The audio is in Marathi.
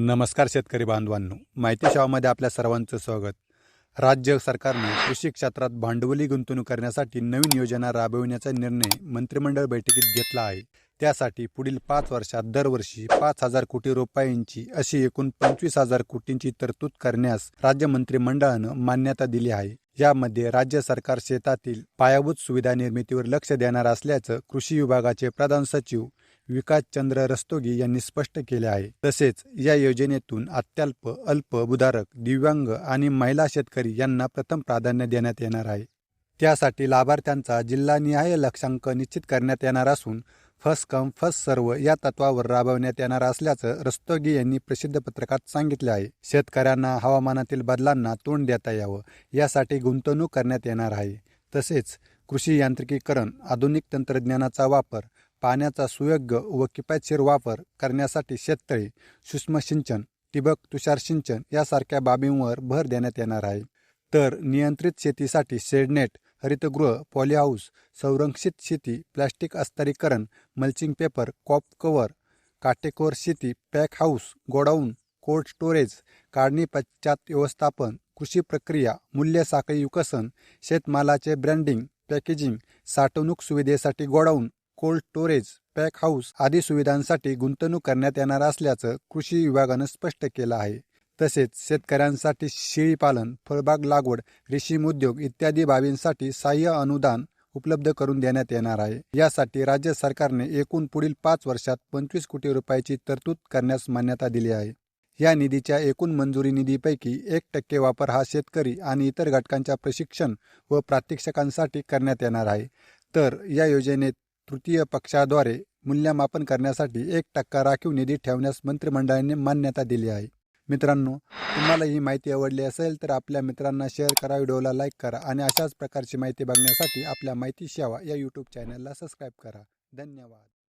नमस्कार शेतकरी बांधवांनो. माहिती शावामध्ये आपल्या सर्वांचं स्वागत. राज्य सरकारने कृषी क्षेत्रात भांडवली गुंतवणूक करण्यासाठी नवीन योजना राबविण्याचा निर्णय मंत्रिमंडळ बैठकीत घेतला आहे. त्यासाठी पुढील पाच वर्षात दरवर्षी पाच हजार कोटी रुपयांची अशी एकूण पंचवीस हजार कोटींची तरतूद करण्यास राज्य मंत्रिमंडळानं मान्यता दिली आहे. यामध्ये राज्य सरकार शेतातील पायाभूत सुविधा निर्मितीवर लक्ष देणार असल्याचं कृषी विभागाचे प्रधान सचिव विकास चंद्र रस्तोगी यांनी स्पष्ट केले आहे. तसेच या योजनेतून अत्यल्प अल्प भूधारक दिव्यांग आणि महिला शेतकरी यांना प्रथम प्राधान्य देण्यात येणार आहे. त्यासाठी लाभार्थ्यांचा जिल्हानिहाय लक्षांक निश्चित करण्यात येणार असून फर्स्ट कम फर्स्ट सर्व या तत्वावर राबवण्यात येणार असल्याचं रस्तोगी यांनी प्रसिद्ध पत्रकात सांगितले आहे. शेतकऱ्यांना हवामानातील बदलांना तोंड देता यावं यासाठी गुंतवणूक करण्यात येणार आहे. तसेच कृषी यांत्रिकीकरण आधुनिक तंत्रज्ञानाचा वापर पाण्याचा सुयोग्य व किफायतशीर वापर करण्यासाठी शेततळे सूक्ष्म सिंचन ठिबक तुषार सिंचन यासारख्या बाबींवर भर देण्यात येणार आहे. तर नियंत्रित शेतीसाठी शेडनेट हरितगृह पॉलीहाऊस संरक्षित शेती प्लॅस्टिक अस्तरीकरण मल्चिंग पेपर कॉप कव्हर काटेकोर शेती pack house godown cold storage काढणी पश्चात व्यवस्थापन कृषी प्रक्रिया मूल्य साखळी विकसन शेतमालाचे ब्रँडिंग पॅकेजिंग साठवणूक सुविधेसाठी godown cold storage pack house आदी सुविधांसाठी गुंतवणूक करण्यात येणार असल्याचं कृषी विभागानं स्पष्ट केलं आहे. तसेच शेतकऱ्यांसाठी शेळीपालन फळबाग लागवड रेशीम उद्योग इत्यादी बाबींसाठी सहाय्य अनुदान उपलब्ध करून देण्यात येणार आहे. यासाठी राज्य सरकारने एकूण पुढील पाच वर्षात पंचवीस कोटी रुपयाची तरतूद करण्यास मान्यता दिली आहे. या निधीच्या एकूण मंजुरी निधीपैकी एक टक्के वापर हा शेतकरी आणि इतर घटकांच्या प्रशिक्षण व प्रात्यक्षिकांसाठी करण्यात येणार आहे. तर या योजनेत तृतीय पक्षाद्वारे मूल्यमापन करण्यासाठी एक टक्का राखीव निधी ठेवण्यास मंत्रिमंडळाने मान्यता दिली आहे. मित्रांनो तुम्हाला ही माहिती आवडली असेल तर आपल्या मित्रांना शेअर करा व्हिडिओला लाईक करा आणि अशाच प्रकारची माहिती बघण्यासाठी आपल्या माहिती सेवा या यूट्यूब चॅनलला सबस्क्राईब करा. धन्यवाद.